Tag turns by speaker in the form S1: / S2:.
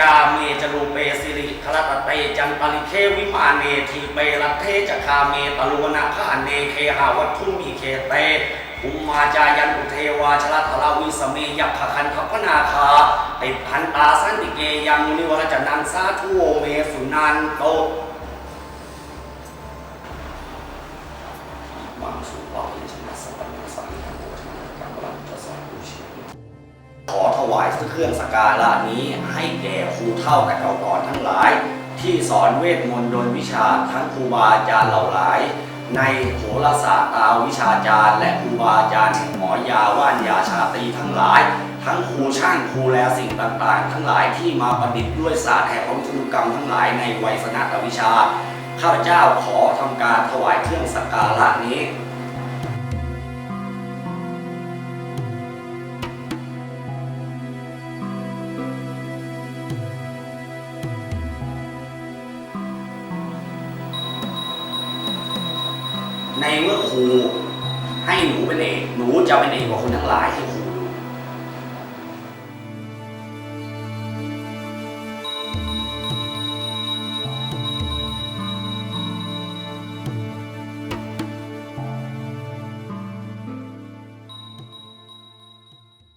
S1: กาเมจรูเปสิริคลตเตจันปริเควิมาเนทีเปรัตเทจคาเมตลุวนาคาเนเคหาวัตถุมีเคเตอุมมาจายันอุเทวาชลทลาวิสเมยักขคันขพนาคาติพันตาสันติเกยังมุนิวรจนันสาธุโอเมสุนันโต วายเครื่องสการะนี้ให้แก่ครูเท่ากับเก่าก่อนทั้งหลาย ที่สอนเวทมนต์ดนวิชาทั้งครูบาอาจารย์เหล่าหลาย ในโหราศาสตร์ตาวิชาจารย์ และครูบาอาจารย์แห่งหมอยาว่านยาชาตรีทั้งหลาย ทั้งครูช่างครูแลสิ่งต่างๆ ทั้งหลายที่มาประดิษฐ์ด้วยศาสตร์แห่งวิศวกรรมทั้งหลายในไวยสนตวิชาข้าพเจ้าขอทำการถวายเครื่องสักการะนี้ ในเมื่อครูให้หนูเป็นเอกหนูจะเป็นเอกกว่าคนทั้งหลายให้